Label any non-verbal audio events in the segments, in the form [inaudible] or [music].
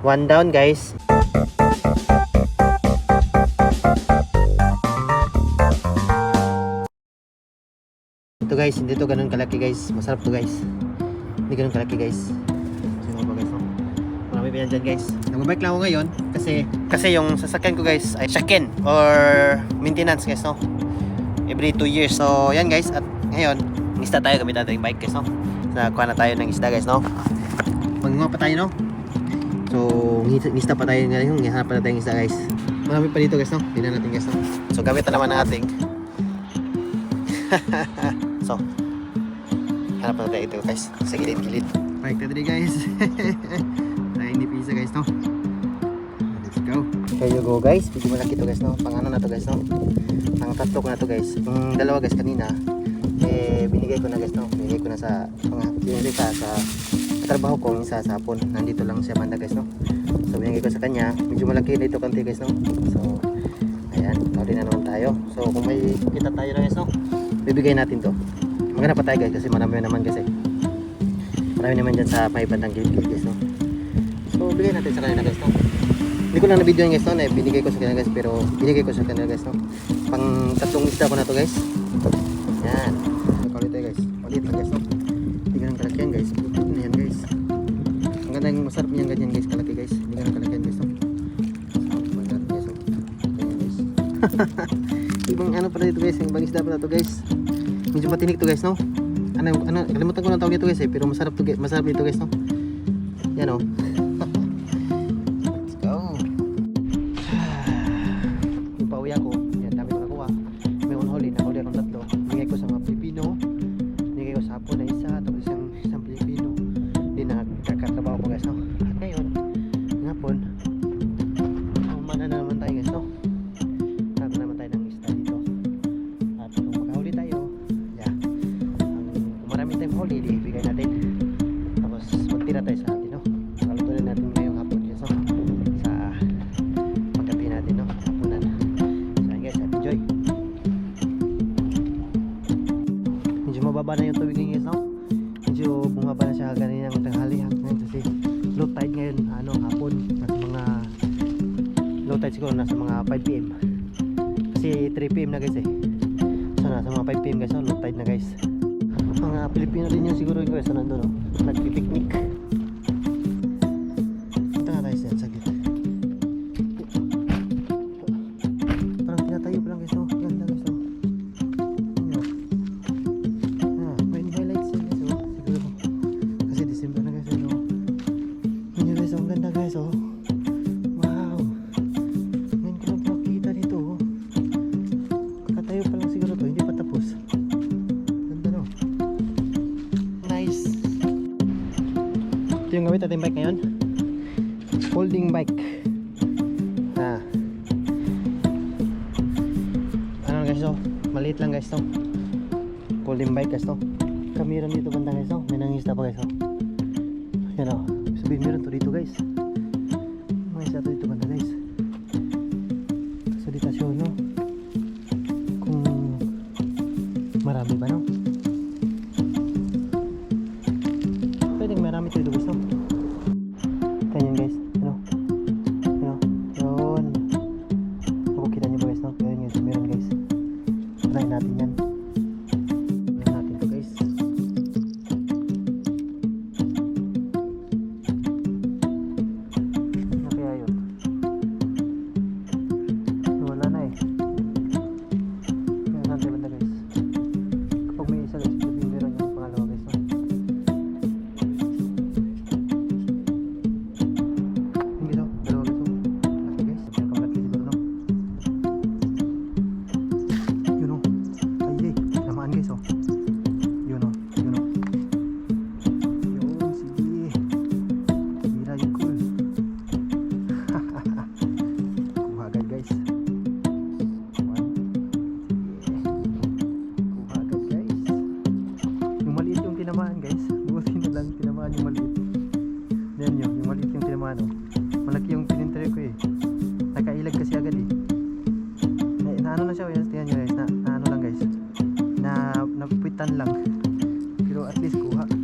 One down guys. Ito guys, hindi to ganun kalaki guys. Masarap to guys. Hindi ganun kalaki guys. Sino ba guys? no? Marami pa yan dyan guys. Nag-bike lang ako ngayon kasi kasi yung sasakyan ko guys ay check-in or maintenance guys no. Every 2 years. So yan guys at ngayon isda tayo gamit natin yung bike guys no. Nakakuha na tayo ng isda guys no. Mangunga pa tayo no. So ngista pa tayo ngayon. Ngayon pa na tayong guys. Marami pa dito guys no. Tingnan natin guys no. So gamit na naman ang ating [laughs] So, hanap na tayo ito guys. Sa gilid-gilid. Bike na guys. [laughs] Tayo hindi pisa guys no. Let's go. Here you go guys. Medyo malaki to guys no. Pang ano na to guys no. Pang tatlo ko na to guys. Yung dalawa guys kanina. Eh, binigay ko na guys no. Binigay ko na sa mga isa sa sa trabaho ko. Yung isa sa hapon. Nandito lang siya banda guys no. So binigay ko sa kanya. Medyo malaki dito kanti guys no. So, ayan. Kauli na naman tayo. So kung may kita tayo na guys no bibigay natin to maghanap pa tayo guys kasi marami naman kasi marami naman dyan sa may bandang gilid guys no so bigay natin sa kanila guys no hindi ko lang na video guys no na binigay ko sa kanila guys pero binigay ko sa kanila guys no pang tatlong isda ko na to guys yan nakalit tayo guys palit lang guys no hindi ganun kalaki yan guys putit na yan guys ang ganda yung masarap niyan ganyan guys. Kalaki guys. Hindi ganun kalaki yan guys no so maganda ibang ano pala dito guys. Ibang isda pala to guys. Medyo matinik to guys no? Ano ano kalimutan ko na tawag ito guys eh. Pero masarap to masarap dito guys no? Yan oh magtira tayo sa atin, no? Kaluto na natin ngayong hapon guys, no? Sa paggabi natin, no? Hapunan. So guys, enjoy. Medyo mababa na yung tubig ngayon no? Medyo bumaba na siya ganinang tanghali hanggang kasi low tide ngayon, ano, hapon. Nasa mga low tide siguro nasa mga 5 p.m. Kasi 3pm na guys eh. So nasa mga 5pm guys, oh, low tide na guys. Mga Pilipino din yun siguro yung guys, nandun oh. Nagpipiknik. Natin bike ngayon. Folding bike. Ah. Ano guys to? Maliit lang guys to. Folding bike guys to. Kamiran dito banda guys to. May nangista pa guys to. Yan o. Sabihin meron to dito guys. May isa to dito banda guys. Sa ditasyon no napupitan lang. Pero at least kuha.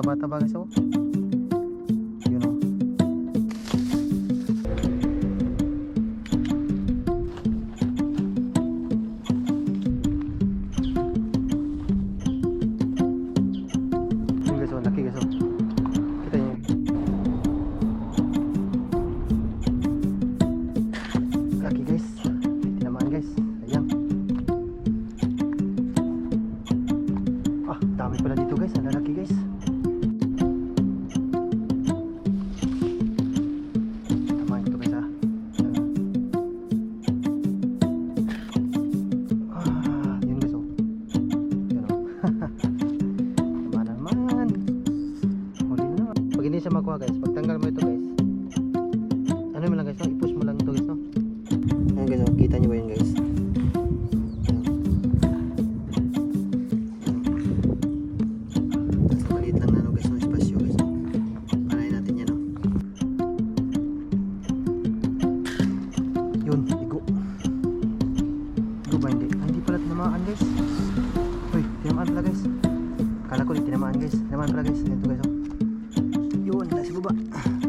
Taba-taba guys oh. Yun, igo. Igo ba hindi? Ay, hindi pala tinamaan guys. Uy, tinamaan pala guys. Kala ko di tinamaan guys. Tinamaan pala guys. Ito guys, oh. Yun, nasa baba. Yun,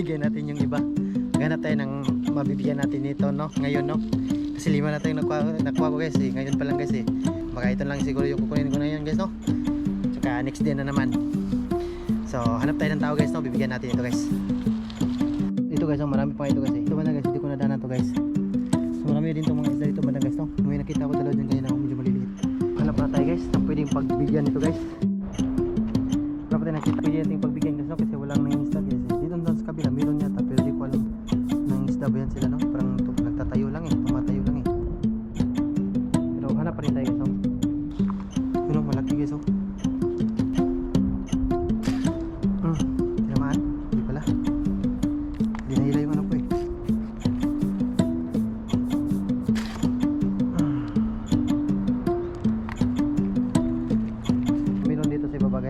bibigyan natin yung iba. Ganap tayo ng mabibigyan natin nito, no? Ngayon, no? Kasi lima na tayong nakuha, nakuha ko guys, eh. Ngayon pa lang guys, eh. Baka ito lang siguro yung kukunin ko na yun guys, no? Tsaka next day na naman. So, hanap tayo ng tao guys, no? Bibigyan natin ito guys. Ito guys, oh, marami pa ito guys, eh. Ito banda guys, hindi ko nadaanan to guys. So, marami din itong mga isda dito banda guys, no? May nakita ko dalawa dyan kanina, oh, medyo maliliit. Hanap na tayo guys, ng pwedeng pagbigyan nito guys.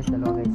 Guys, dalawa guys.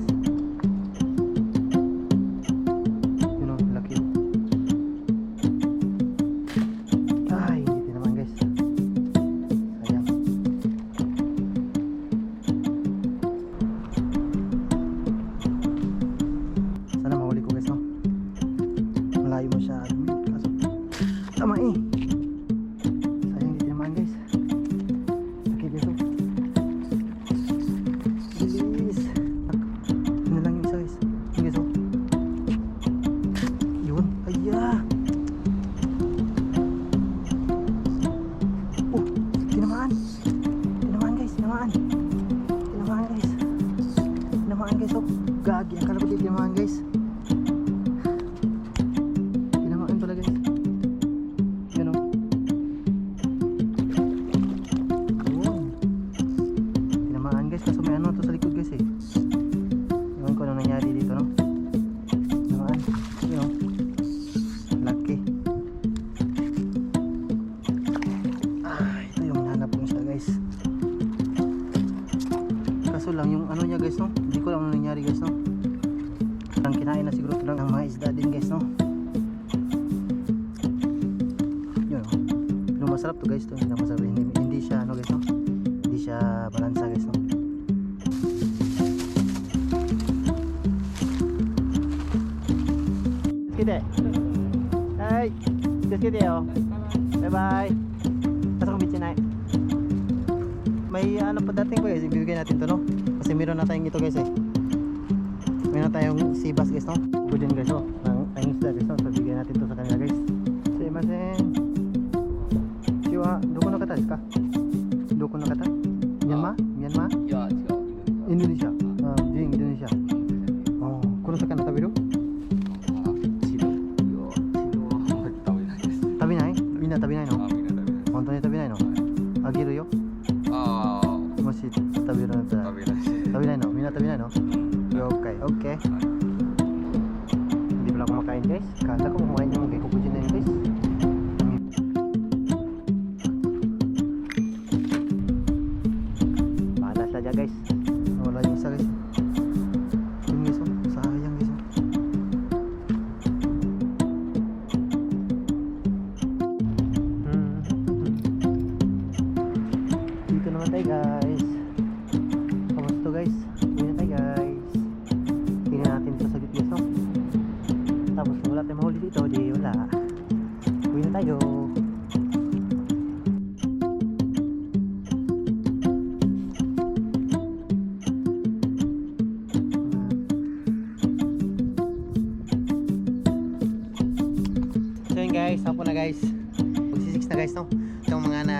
Ang kinain na siguro lang ang mga isda din guys no. Yun oh. Pero masarap to guys to. Hindi na masarap. Hindi, hindi siya ano guys no. Hindi siya balansa guys no. Kita. Hai. Just oh. Bye bye. Asa kong bitchin ay. May ano pa dating ko guys, ibibigay natin to no. Kasi meron na tayong ito guys eh. meron tayong sibas guys no ubo dyan guys no ang, ang isda guys no so bigyan natin to sa kanila guys sumimasen chiwa doko no kata desu ka doko no kata Myanmar Myanmar yeah, Indonesia uh, jing Indonesia oh, この魚食べる食べないみんな食べないの本当に食べないのあげるよもし食べられたら食べないのみんな食べないの、Oke oke okay. di belakang makain guys. Kata kok main yung kayak kubusin guys. Panas saja guys. Guys, hapon na guys. Magsisix na guys no. Itong mga na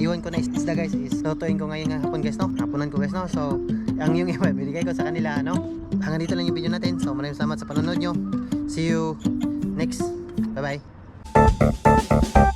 iwan ko na is- isda guys is lutuin ko ngayon ng hapon guys no. Haponan ko guys no. So ang yung iba binigay ko sa kanila no. Hanggang dito lang yung video natin. So maraming salamat sa panonood nyo. See you next. Bye bye.